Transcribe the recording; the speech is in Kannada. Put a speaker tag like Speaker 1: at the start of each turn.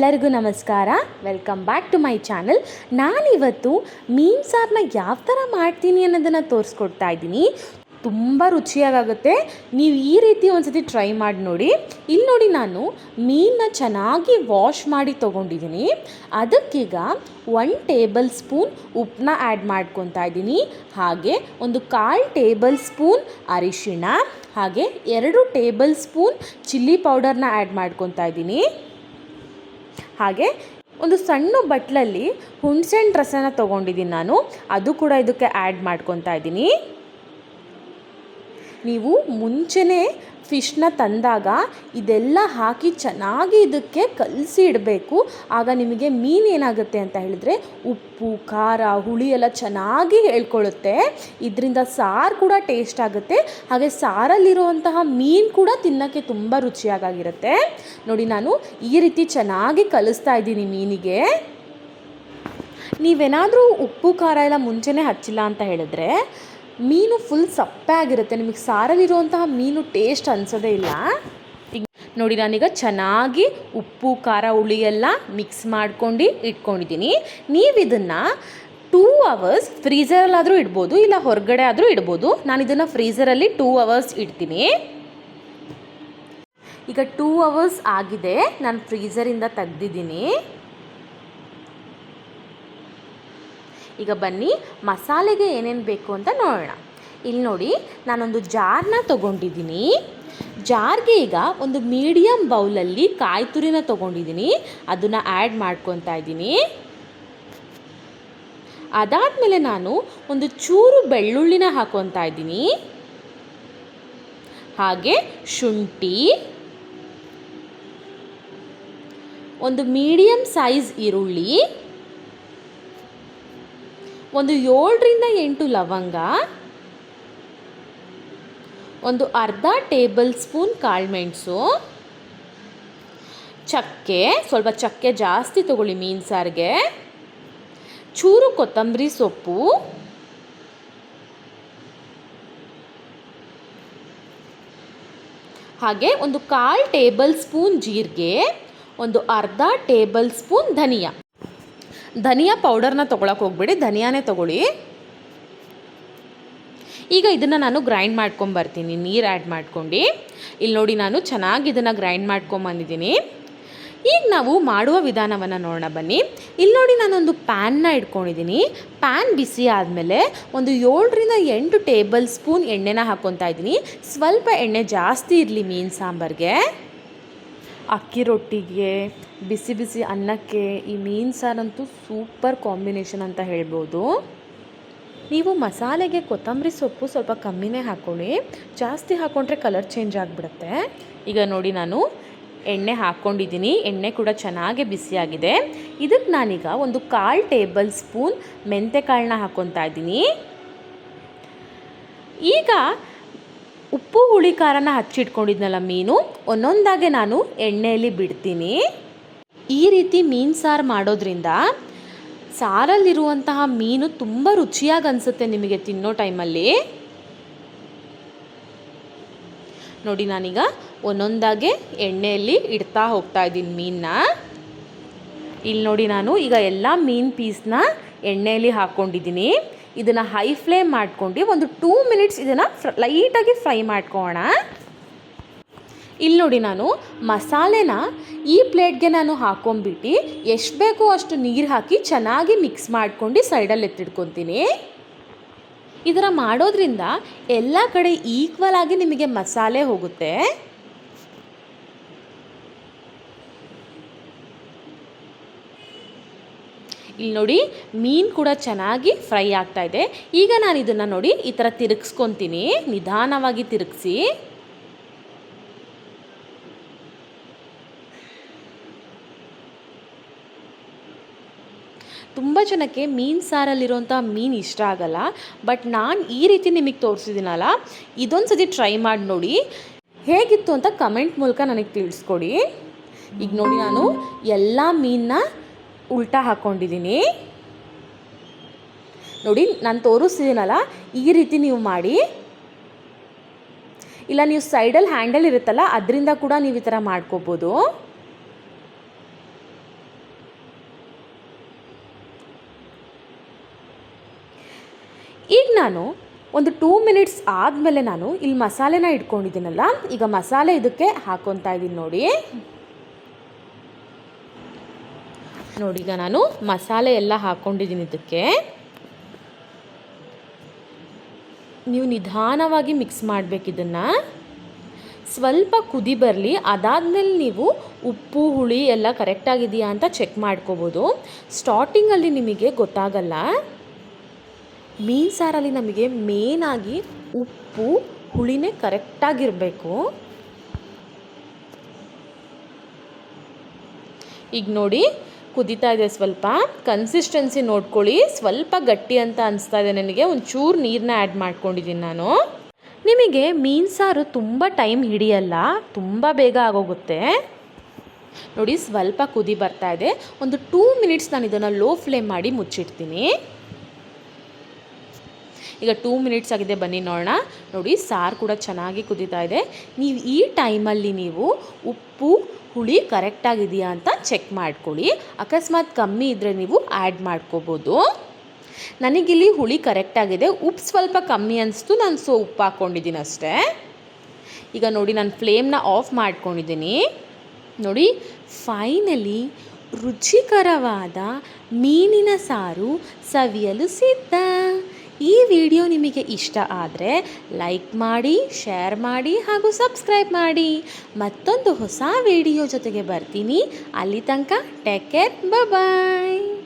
Speaker 1: ಎಲ್ಲರಿಗೂ ನಮಸ್ಕಾರ. Welcome back to my channel ನಾನಿವತ್ತು ಮೀನು ಸಾರನ್ನ ಯಾವ ಥರ ಮಾಡ್ತೀನಿ ಅನ್ನೋದನ್ನು ತೋರಿಸ್ಕೊಡ್ತಾ ಇದ್ದೀನಿ. ತುಂಬ ರುಚಿಯಾಗುತ್ತೆ ನೀವು ಈ ರೀತಿ ಒಂದ್ಸತಿ ಟ್ರೈ ಮಾಡಿ ನೋಡಿ. ಇಲ್ಲಿ ನೋಡಿ ನಾನು ಮೀನನ್ನ ಚೆನ್ನಾಗಿ ವಾಶ್ ಮಾಡಿ ತೊಗೊಂಡಿದ್ದೀನಿ. ಅದಕ್ಕೀಗ ಒನ್ ಟೇಬಲ್ ಸ್ಪೂನ್ ಉಪ್ಪನ್ನ ಆ್ಯಡ್ ಮಾಡ್ಕೊತಾ ಇದ್ದೀನಿ. ಹಾಗೆ ಒಂದು ಕಾಲು ಟೇಬಲ್ ಸ್ಪೂನ್ ಅರಿಶಿಣ, ಹಾಗೆ ಎರಡು ಟೇಬಲ್ ಸ್ಪೂನ್ ಚಿಲ್ಲಿ ಪೌಡರ್ನ ಆ್ಯಡ್ ಮಾಡ್ಕೊತಾ ಇದ್ದೀನಿ. ಹಾಗೆ ಒಂದು ಸಣ್ಣ ಬಟ್ಲಲ್ಲಿ ಹುಣ್ಸೆಹಣ್ಣು ರಸನ ತೊಗೊಂಡಿದ್ದೀನಿ ನಾನು. ಅದು ಕೂಡ ಇದಕ್ಕೆ ಆ್ಯಡ್ ಮಾಡ್ಕೊತಾ ಇದ್ದೀನಿ. ನೀವು ಮುಂಚೆನೇ ಫಿಶ್ನ ತಂದಾಗ ಇದೆಲ್ಲ ಹಾಕಿ ಚೆನ್ನಾಗಿ ಇದಕ್ಕೆ ಕಲಸಿ ಇಡಬೇಕು. ಆಗ ನಿಮಗೆ ಮೀನು ಏನಾಗುತ್ತೆ ಅಂತ ಹೇಳಿದ್ರೆ ಉಪ್ಪು, ಖಾರ, ಹುಳಿ ಎಲ್ಲ ಚೆನ್ನಾಗಿ ಹೇಳ್ಕೊಳ್ಳುತ್ತೆ. ಇದರಿಂದ ಸಾರು ಕೂಡ ಟೇಸ್ಟ್ ಆಗುತ್ತೆ. ಹಾಗೆ ಸಾರಲ್ಲಿರುವಂತಹ ಮೀನು ಕೂಡ ತಿನ್ನೋಕ್ಕೆ ತುಂಬ ರುಚಿಯಾಗಿರುತ್ತೆ ನೋಡಿ ನಾನು ಈ ರೀತಿ ಚೆನ್ನಾಗಿ ಕಲಿಸ್ತಾ ಇದ್ದೀನಿ ಮೀನಿಗೆ. ನೀವೇನಾದರೂ ಉಪ್ಪು, ಖಾರ ಎಲ್ಲ ಮುಂಚೆನೇ ಹಚ್ಚಿಲ್ಲ ಅಂತ ಹೇಳಿದ್ರೆ ಮೀನು ಫುಲ್ ಸಪ್ಪೆ ಆಗಿರುತ್ತೆ ನಿಮಗೆ ಸಾರಲ್ಲಿರುವಂತಹ ಮೀನು ಟೇಸ್ಟ್ ಅನ್ಸೋದೇ ಇಲ್ಲ. ಈಗ ನೋಡಿ, ನಾನೀಗ ಚೆನ್ನಾಗಿ ಉಪ್ಪು, ಖಾರ, ಹುಳಿ ಎಲ್ಲ ಮಿಕ್ಸ್ ಮಾಡ್ಕೊಂಡು ಇಟ್ಕೊಂಡಿದ್ದೀನಿ. ನೀವು ಇದನ್ನು ಟೂ ಅವರ್ಸ್ ಫ್ರೀಝರಲ್ಲಾದರೂ ಇಡ್ಬೋದು, ಇಲ್ಲ ಹೊರಗಡೆ ಆದರೂ ಇಡ್ಬೋದು. ನಾನು ಇದನ್ನು ಫ್ರೀಝರಲ್ಲಿ ಟೂ ಅವರ್ಸ್ ಇಡ್ತೀನಿ. ಈಗ ಟೂ ಅವರ್ಸ್ ಆಗಿದೆ. ನಾನು ಫ್ರೀಝರಿಂದ ತೆಗ್ದಿದ್ದೀನಿ. ಈಗ ಬನ್ನಿ ಮಸಾಲೆಗೆ ಏನೇನು ಬೇಕು ಅಂತ ನೋಡೋಣ. ಇಲ್ಲಿ ನೋಡಿ ನಾನೊಂದು ಜಾರ್ನ ತೊಗೊಂಡಿದ್ದೀನಿ. ಜಾರ್ಗೆ ಈಗ ಒಂದು ಮೀಡಿಯಮ್ ಬೌಲಲ್ಲಿ ಕಾಯಿ ತುರಿನ ತೊಗೊಂಡಿದ್ದೀನಿ. ಅದನ್ನು ಆ್ಯಡ್ ಮಾಡ್ಕೊತಾ ಇದ್ದೀನಿ. ಅದಾದಮೇಲೆ ನಾನು ಒಂದು ಚೂರು ಬೆಳ್ಳುಳ್ಳಿನ ಹಾಕೊತಾ ಇದ್ದೀನಿ. ಹಾಗೆ ಶುಂಠಿ. ಒಂದು ಮೀಡಿಯಮ್ ಸೈಜ್ ಈರುಳ್ಳಿ. ಒಂದು ಏಳರಿಂದ ಎಂಟು ಲವಂಗ, ಒಂದು ಅರ್ಧ ಟೇಬಲ್ ಸ್ಪೂನ್ ಕಾಳುಮೆಣಸು ಚಕ್ಕೆ, ಸ್ವಲ್ಪ ಚಕ್ಕೆ ಜಾಸ್ತಿ ತಗೊಳ್ಳಿ ಮೀನು ಸಾರಿಗೆ, ಚೂರು ಕೊತ್ತಂಬರಿ ಸೊಪ್ಪು, ಹಾಗೆ ಒಂದು ಕಾಲು ಟೇಬಲ್ ಸ್ಪೂನ್ ಜೀರಿಗೆ, ಒಂದು ಅರ್ಧ ಟೇಬಲ್ ಸ್ಪೂನ್ ಧನಿಯಾ. ಧನಿಯಾ ಪೌಡರ್ನ ತೊಗೊಳಕ್ಕೆ ಹೋಗ್ಬೇಡಿ, ಧನಿಯಾನೇ ತೊಗೊಳ್ಳಿ. ಈಗ ಇದನ್ನು ನಾನು ಗ್ರೈಂಡ್ ಮಾಡ್ಕೊಂಬರ್ತೀನಿ ನೀರು ಆ್ಯಡ್ ಮಾಡ್ಕೊಂಡು. ಇಲ್ಲಿ ನೋಡಿ ನಾನು ಚೆನ್ನಾಗಿ ಇದನ್ನು ಗ್ರೈಂಡ್ ಮಾಡ್ಕೊಂಬಂದಿದ್ದೀನಿ ಈಗ ನಾವು ಮಾಡುವ ವಿಧಾನವನ್ನು ನೋಡೋಣ ಬನ್ನಿ. ಇಲ್ಲಿ ನೋಡಿ ನಾನೊಂದು ಪ್ಯಾನ್ನ ಇಟ್ಕೊಂಡಿದ್ದೀನಿ. ಪ್ಯಾನ್ ಬಿಸಿ ಆದಮೇಲೆ ಒಂದು ಏಳರಿಂದ ಎಂಟು ಟೇಬಲ್ ಸ್ಪೂನ್ ಎಣ್ಣೆನ ಹಾಕ್ಕೊತಾ ಇದ್ದೀನಿ. ಸ್ವಲ್ಪ ಎಣ್ಣೆ ಜಾಸ್ತಿ ಇರಲಿ, ಮೀನು ಸಾಂಬಾರಿಗೆ. ಅಕ್ಕಿ ರೊಟ್ಟಿಗೆ, ಬಿಸಿ ಬಿಸಿ ಅನ್ನಕ್ಕೆ, ಈ ಮೀನು ಸಾರಂತೂ ಸೂಪರ್ ಕಾಂಬಿನೇಷನ್ ಅಂತ ಹೇಳ್ಬೋದು. ನೀವು ಮಸಾಲೆಗೆ ಕೊತ್ತಂಬರಿ ಸೊಪ್ಪು ಸ್ವಲ್ಪ ಕಮ್ಮಿನೇ ಹಾಕ್ಕೊಳ್ಳಿ ಜಾಸ್ತಿ ಹಾಕ್ಕೊಂಡ್ರೆ ಕಲರ್ ಚೇಂಜ್ ಆಗಿಬಿಡುತ್ತೆ. ಈಗ ನೋಡಿ ನಾನು ಎಣ್ಣೆ ಹಾಕ್ಕೊಂಡಿದ್ದೀನಿ. ಎಣ್ಣೆ ಕೂಡ ಚೆನ್ನಾಗಿ ಬಿಸಿಯಾಗಿದೆ. ಇದಕ್ಕೆ ನಾನೀಗ ಒಂದು ಕಾಲು ಟೇಬಲ್ ಸ್ಪೂನ್ ಮೆಂತೆಕಾಳನ್ನ ಹಾಕ್ಕೊತಾ ಇದ್ದೀನಿ. ಈಗ ಉಪ್ಪು ಹುಳಿ ಖಾರನ ಹಚ್ಚಿಟ್ಕೊಂಡಿದ್ನಲ್ಲ ಮೀನು? ಒಂದೊಂದಾಗೆ ನಾನು ಎಣ್ಣೆಯಲ್ಲಿ ಬಿಡ್ತೀನಿ. ಈ ರೀತಿ ಮೀನು ಸಾರು ಮಾಡೋದ್ರಿಂದ ಸಾರಲ್ಲಿರುವಂತಹ ಮೀನು ತುಂಬ ರುಚಿಯಾಗಿ ಅನಿಸುತ್ತೆ ನಿಮಗೆ ತಿನ್ನೋ ಟೈಮಲ್ಲಿ. ನೋಡಿ ನಾನೀಗ ಒಂದೊಂದಾಗೆ ಎಣ್ಣೆಯಲ್ಲಿ ಇಡ್ತಾ ಹೋಗ್ತಾ ಇದ್ದೀನಿ ಮೀನನ್ನ. ಇಲ್ಲಿ ನೋಡಿ ನಾನು ಈಗ ಎಲ್ಲ ಮೀನು ಪೀಸ್ನ ಎಣ್ಣೆಯಲ್ಲಿ ಹಾಕ್ಕೊಂಡಿದ್ದೀನಿ ಇದನ್ನು ಹೈ ಫ್ಲೇಮ್ ಮಾಡ್ಕೊಂಡು ಒಂದು ಟೂ ಮಿನಿಟ್ಸ್ ಇದನ್ನು ಫ್ರ ಲೈಟಾಗಿ ಫ್ರೈ ಮಾಡ್ಕೋಣ. ಇಲ್ಲಿ ನೋಡಿ ನಾನು ಮಸಾಲೆನ ಈ ಪ್ಲೇಟ್ಗೆ ನಾನು ಹಾಕೊಂಡ್ಬಿಟ್ಟು ಎಷ್ಟು ಬೇಕೋ ಅಷ್ಟು ನೀರು ಹಾಕಿ ಚೆನ್ನಾಗಿ ಮಿಕ್ಸ್ ಮಾಡ್ಕೊಂಡು ಸೈಡಲ್ಲಿ ಎತ್ತಿಡ್ಕೊತೀನಿ ಇದರ ಮಾಡೋದ್ರಿಂದ ಎಲ್ಲ ಕಡೆ ಈಕ್ವಲ್ ಆಗಿ ನಿಮಗೆ ಮಸಾಲೆ ಹೋಗುತ್ತೆ. ಇಲ್ಲಿ ನೋಡಿ, ಮೀನು ಕೂಡ ಚೆನ್ನಾಗಿ ಫ್ರೈ ಆಗ್ತಾ ಇದೆ. ಈಗ ನಾನು ಇದನ್ನು ನೋಡಿ, ಈ ಥರ ತಿರುಗಿಸ್ಕೊತೀನಿ. ನಿಧಾನವಾಗಿ ತಿರುಗಿಸಿ. ತುಂಬ ಜನಕ್ಕೆ ಮೀನು ಸಾರಲ್ಲಿರುವಂಥ ಮೀನು ಇಷ್ಟ ಆಗಲ್ಲ. ಬಟ್ ನಾನು ಈ ರೀತಿ ನಿಮಗೆ ತೋರಿಸಿದ್ದೀನಲ್ಲ ಇದೊಂದು ಸತಿ ಟ್ರೈ ಮಾಡಿ ನೋಡಿ. ಹೇಗಿತ್ತು ಅಂತ ಕಮೆಂಟ್ ಮೂಲಕ ನನಗೆ ತಿಳಿಸ್ಕೊಡಿ. ಈಗ ನೋಡಿ ನಾನು ಎಲ್ಲ ಮೀನನ್ನ ಉಲ್ಟಾ ಹಾಕ್ಕೊಂಡಿದ್ದೀನಿ ನೋಡಿ, ನಾನು ತೋರಿಸ್ತಿದ್ದೀನಲ್ಲ, ಈ ರೀತಿ ನೀವು ಮಾಡಿ. ಇಲ್ಲ, ನೀವು ಸೈಡಲ್ಲಿ ಹ್ಯಾಂಡಲ್ ಇರುತ್ತಲ್ಲ, ಅದರಿಂದ ಕೂಡ ನೀವು ಈ ಥರ ಮಾಡ್ಕೋಬೋದು. ಈಗ ನಾನು ಒಂದು ಟೂ ಮಿನಿಟ್ಸ್ ಆದಮೇಲೆ ನಾನು ಇಲ್ಲಿ ಮಸಾಲೆನ ಇಟ್ಕೊಂಡಿದ್ದೀನಲ್ಲ, ಈಗ ಮಸಾಲೆ ಇದಕ್ಕೆ ಹಾಕೊತಾ ಇದ್ದೀನಿ ನೋಡಿ. ನೋಡಿ, ಈಗ ನಾನು ಮಸಾಲೆ ಎಲ್ಲ ಹಾಕ್ಕೊಂಡಿದ್ದೀನಿ ಇದಕ್ಕೆ. ನೀವು ನಿಧಾನವಾಗಿ ಮಿಕ್ಸ್ ಮಾಡಬೇಕು ಇದನ್ನು. ಸ್ವಲ್ಪ ಕುದಿ ಬರಲಿ, ಅದಾದಮೇಲೆ ನೀವು ಉಪ್ಪು, ಹುಳಿ ಎಲ್ಲ ಕರೆಕ್ಟಾಗಿದೆಯಾ ಅಂತ ಚೆಕ್ ಮಾಡ್ಕೋಬೋದು. ಸ್ಟಾರ್ಟಿಂಗಲ್ಲಿ ನಿಮಗೆ ಗೊತ್ತಾಗಲ್ಲ. ಮೀನು ಸಾರಲ್ಲಿ ನಮಗೆ ಮೇನಾಗಿ ಉಪ್ಪು, ಹುಳಿನೇ ಕರೆಕ್ಟಾಗಿರಬೇಕು ಈಗ ನೋಡಿ ಕುದೀತಾ ಇದೆ ಸ್ವಲ್ಪ. ಕನ್ಸಿಸ್ಟೆನ್ಸಿ ನೋಡ್ಕೊಳ್ಳಿ. ಸ್ವಲ್ಪ ಗಟ್ಟಿ ಅಂತ ಅನಿಸ್ತಾ ಇದೆ ನನಗೆ. ಒಂಚೂರು ನೀರನ್ನ ಆ್ಯಡ್ ಮಾಡ್ಕೊಂಡಿದ್ದೀನಿ ನಾನು. ನಿಮಗೆ ಮೀನು ಸಾರು ತುಂಬ ಟೈಮ್ ಹಿಡಿಯಲ್ಲ. ತುಂಬ ಬೇಗ ಆಗೋಗುತ್ತೆ. ನೋಡಿ, ಸ್ವಲ್ಪ ಕುದಿ ಬರ್ತಾ ಇದೆ. ಒಂದು ಟೂ ಮಿನಿಟ್ಸ್ ನಾನು ಇದನ್ನು ಲೋ ಫ್ಲೇಮ್ ಮಾಡಿ ಮುಚ್ಚಿಡ್ತೀನಿ. ಈಗ ಟೂ ಮಿನಿಟ್ಸ್ ಆಗಿದೆ. ಬನ್ನಿ ನೋಡೋಣ. ನೋಡಿ, ಸಾರು ಕೂಡ ಚೆನ್ನಾಗಿ ಕುದೀತಾ ಇದೆ. ನೀವು ಈ ಟೈಮಲ್ಲಿ ನೀವು ಉಪ್ಪು ಹುಳಿ ಕರೆಕ್ಟಾಗಿದೆಯಾ ಅಂತ ಚೆಕ್ ಮಾಡ್ಕೊಳ್ಳಿ. ಅಕಸ್ಮಾತ್ ಕಮ್ಮಿ ಇದ್ದರೆ ನೀವು ಆ್ಯಡ್ ಮಾಡ್ಕೋಬೋದು. ನನಗಿಲ್ಲಿ ಹುಳಿ ಕರೆಕ್ಟಾಗಿದೆ ಉಪ್ಪು ಸ್ವಲ್ಪ ಕಮ್ಮಿ ಅನಿಸ್ತು. ನಾನು ಸೊ ಉಪ್ಪು ಹಾಕ್ಕೊಂಡಿದ್ದೀನಿ ಅಷ್ಟೇ. ಈಗ ನೋಡಿ, ನಾನು ಫ್ಲೇಮ್ನ ಆಫ್ ಮಾಡ್ಕೊಂಡಿದ್ದೀನಿ ನೋಡಿ ಫೈನಲಿ ರುಚಿಕರವಾದ ಮೀನಿನ ಸಾರು ಸವಿಯಲು ಸಿದ್ಧ. ಈ ವಿಡಿಯೋ ನಿಮಗೆ ಇಷ್ಟ ಆದರೆ ಲೈಕ್ ಮಾಡಿ, ಶೇರ್ ಮಾಡಿ ಹಾಗೂ ಸಬ್ಸ್ಕ್ರೈಬ್ ಮಾಡಿ. ಮತ್ತೊಂದು ಹೊಸ ವಿಡಿಯೋ ಜೊತೆಗೆ ಬರ್ತೀನಿ. ಅಲ್ಲಿ ತನಕ ಟೇಕ್ ಕೇರ್. ಬಾಯ್